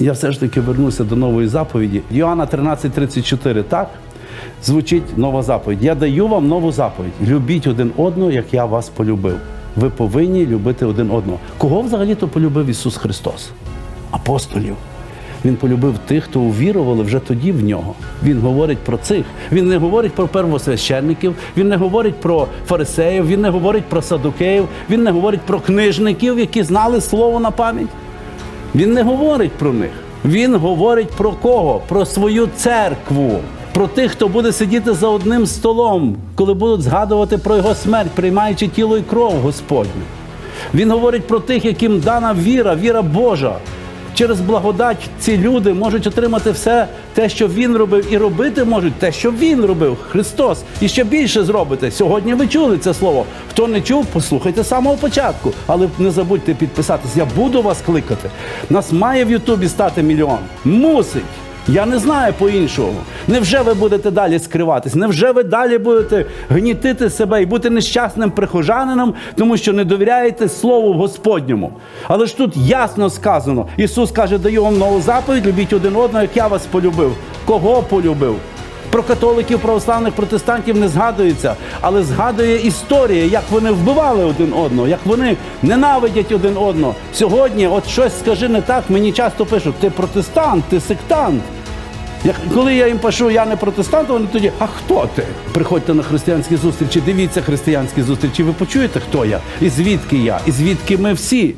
Я все ж таки вернуся до нової заповіді. Йоанна 13:34, так? Звучить нова заповідь. Я даю вам нову заповідь. Любіть один одного, як я вас полюбив. Ви повинні любити один одного. Кого взагалі-то полюбив Ісус Христос? Апостолів. Він полюбив тих, хто увірували вже тоді в нього. Він говорить про цих. Він не говорить про первосвященників, він не говорить про фарисеїв, він не говорить про садукеїв, він не говорить про книжників, які знали слово на пам'ять. Він не говорить про них. Він говорить про кого? Про свою церкву, про тих, хто буде сидіти за одним столом, коли будуть згадувати про його смерть, приймаючи тіло і кров Господню. Він говорить про тих, яким дана віра, віра Божа. Через благодать ці люди можуть отримати все те, що він робив, і робити можуть те, що він робив, Христос. І ще більше зробите. Сьогодні ви чули це слово. Хто не чув, послухайте з самого початку. Але не забудьте підписатись. Я буду вас кликати. Нас має в Ютубі стати мільйон. Мусить. Я не знаю по-іншому. Невже ви будете далі скриватись? Невже ви далі будете гнітити себе і бути нещасним прихожанином, тому що не довіряєте Слову Господньому? Але ж тут ясно сказано: Ісус каже, даю вам нову заповідь, любіть один одного, як я вас полюбив. Кого полюбив? Про католиків, православних протестантів не згадується, але згадує історія, як вони вбивали один одного, як вони ненавидять один одного. Сьогодні, от щось скажи не так, мені часто пишуть: ти протестант, ти сектант. Як, коли я їм пишу, я не протестант, вони тоді, а хто ти? Приходьте на християнські зустрічі, дивіться християнські зустрічі, ви почуєте, хто я, і звідки я, і звідки ми всі.